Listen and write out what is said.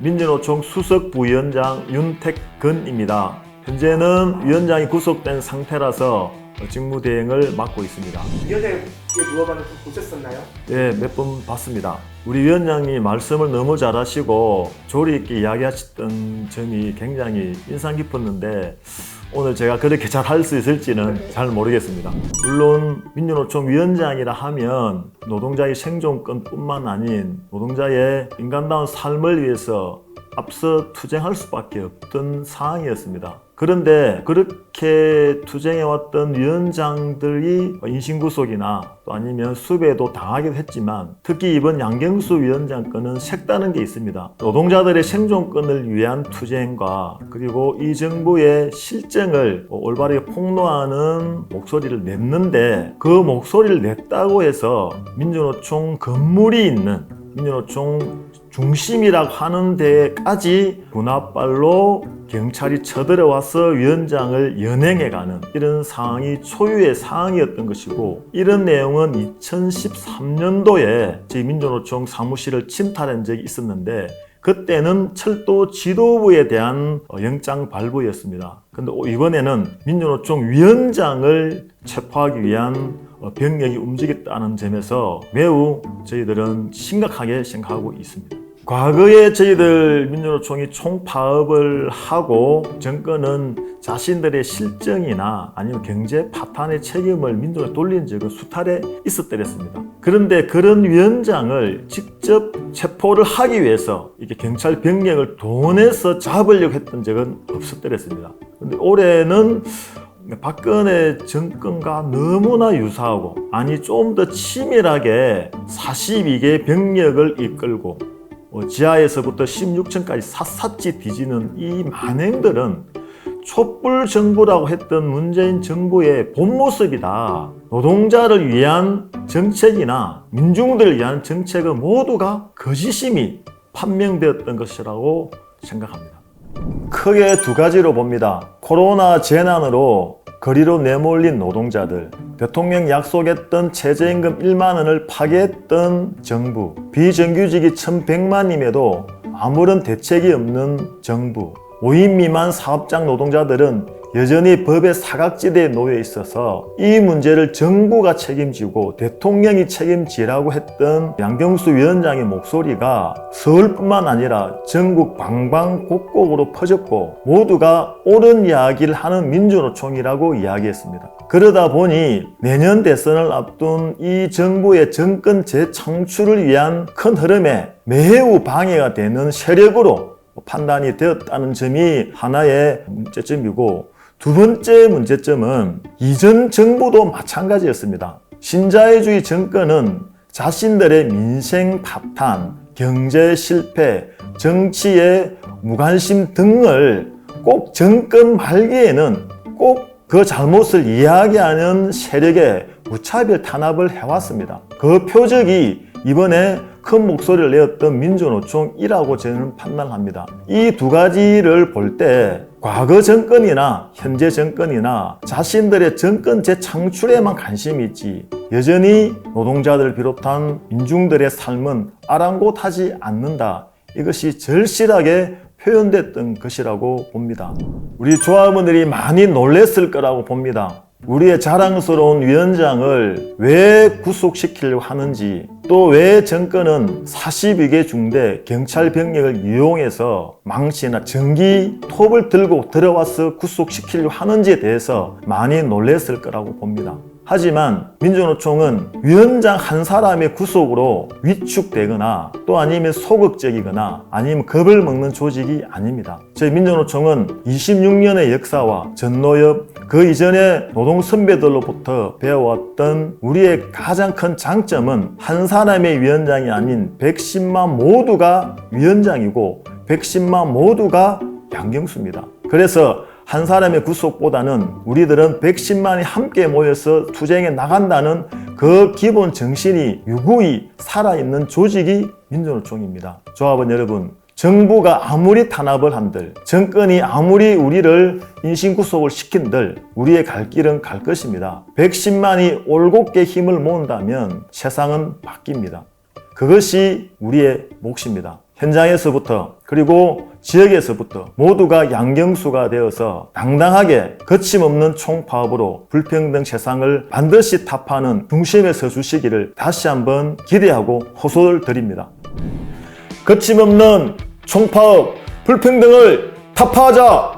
민주노총 수석 부위원장 윤택근입니다. 현재는 위원장이 구속된 상태라서 직무 대행을 맡고 있습니다. 위원장에 누워가는 거 보셨었나요? 예, 몇 번 봤습니다. 우리 위원장이 말씀을 너무 잘하시고 조리 있게 이야기하셨던 점이 굉장히 인상 깊었는데 오늘 제가 그렇게 잘 할 수 있을지는 잘 모르겠습니다. 물론 민주노총 위원장이라 하면 노동자의 생존권뿐만 아닌 노동자의 인간다운 삶을 위해서 앞서 투쟁할 수밖에 없던 상황이었습니다. 그런데 그렇게 투쟁해왔던 위원장들이 인신구속이나 또 아니면 수배도 당하기도 했지만 특히 이번 양경수 위원장 건은 색다른 게 있습니다. 노동자들의 생존권을 위한 투쟁과 그리고 이 정부의 실정을 올바르게 폭로하는 목소리를 냈는데 그 목소리를 냈다고 해서 민주노총 건물이 있는 민주노총 중심이라고 하는 데까지 군합발로 경찰이 쳐들어와서 위원장을 연행해가는 이런 상황이 초유의 상황이었던 것이고 이런 내용은 2013년도에 저희 민주노총 사무실을 침탈한 적이 있었는데 그때는 철도 지도부에 대한 어, 영장 발부였습니다. 근데 이번에는 민주노총 위원장을 체포하기 위한 어, 병력이 움직였다는 점에서 매우 저희들은 심각하게 생각하고 있습니다. 과거에 저희들 민주노총이 총파업을 하고 정권은 자신들의 실정이나 아니면 경제 파탄의 책임을 민주에 돌린 적은 수탈에 있었더랬습니다. 그런데 그런 위원장을 직접 체포를 하기 위해서 이렇게 경찰 병력을 동원해서 잡으려고 했던 적은 없었더랬습니다. 근데 올해는 박근혜 정권과 너무나 유사하고 아니 좀 더 치밀하게 42개 병력을 이끌고 뭐 지하에서부터 16층까지 샅샅이 뒤지는 이 만행들은 촛불 정부라고 했던 문재인 정부의 본 모습이다. 노동자를 위한 정책이나 민중들을 위한 정책은 모두가 거짓임이 판명되었던 것이라고 생각합니다. 크게 두 가지로 봅니다. 코로나 재난으로 거리로 내몰린 노동자들, 대통령 약속했던 최저임금 1만 원을 파괴했던 정부, 비정규직이 1100만임에도 아무런 대책이 없는 정부, 5인 미만 사업장 노동자들은 여전히 법의 사각지대에 놓여 있어서 이 문제를 정부가 책임지고 대통령이 책임지라고 했던 양경수 위원장의 목소리가 서울뿐만 아니라 전국 방방곡곡으로 퍼졌고 모두가 옳은 이야기를 하는 민주노총이라고 이야기했습니다. 그러다 보니 내년 대선을 앞둔 이 정부의 정권 재창출을 위한 큰 흐름에 매우 방해가 되는 세력으로 판단이 되었다는 점이 하나의 문제점이고 두 번째 문제점은 이전 정부도 마찬가지였습니다. 신자유주의 정권은 자신들의 민생 파탄, 경제 실패, 정치의 무관심 등을 꼭 정권 말기에는 꼭 그 잘못을 이야기하는 세력에 무차별 탄압을 해왔습니다. 그 표적이 이번에 큰 목소리를 내었던 민주노총이라고 저는 판단합니다. 이 두 가지를 볼 때 과거 정권이나 현재 정권이나 자신들의 정권 재창출에만 관심이 있지 여전히 노동자들 비롯한 민중들의 삶은 아랑곳하지 않는다. 이것이 절실하게 표현됐던 것이라고 봅니다. 우리 조합원들이 많이 놀랬을 거라고 봅니다. 우리의 자랑스러운 위원장을 왜 구속시키려고 하는지 또 왜 정권은 42개 중대 경찰 병력을 이용해서 망치나 전기 톱을 들고 들어와서 구속시키려고 하는지에 대해서 많이 놀랬을 거라고 봅니다. 하지만 민주노총은 위원장 한 사람의 구속으로 위축되거나 또 아니면 소극적이거나 아니면 겁을 먹는 조직이 아닙니다. 저희 민주노총은 26년의 역사와 전노엽 그 이전의 노동 선배들로부터 배워왔던 우리의 가장 큰 장점은 한 사람의 위원장이 아닌 110만 모두가 위원장이고 110만 모두가 양경수입니다. 그래서 한 사람의 구속보다는 우리들은 110만이 함께 모여서 투쟁에 나간다는 그 기본 정신이 유구히 살아있는 조직이 민주노총입니다. 조합원 여러분, 정부가 아무리 탄압을 한들, 정권이 아무리 우리를 인신구속을 시킨들, 우리의 갈 길은 갈 것입니다. 110만이 올곧게 힘을 모은다면 세상은 바뀝니다. 그것이 우리의 몫입니다. 현장에서부터 그리고 지역에서부터 모두가 양경수가 되어서 당당하게 거침없는 총파업으로 불평등 세상을 반드시 타파하는 중심에 서 주시기를 다시 한번 기대하고 호소를 드립니다. 거침없는 총파업, 불평등을 타파하자!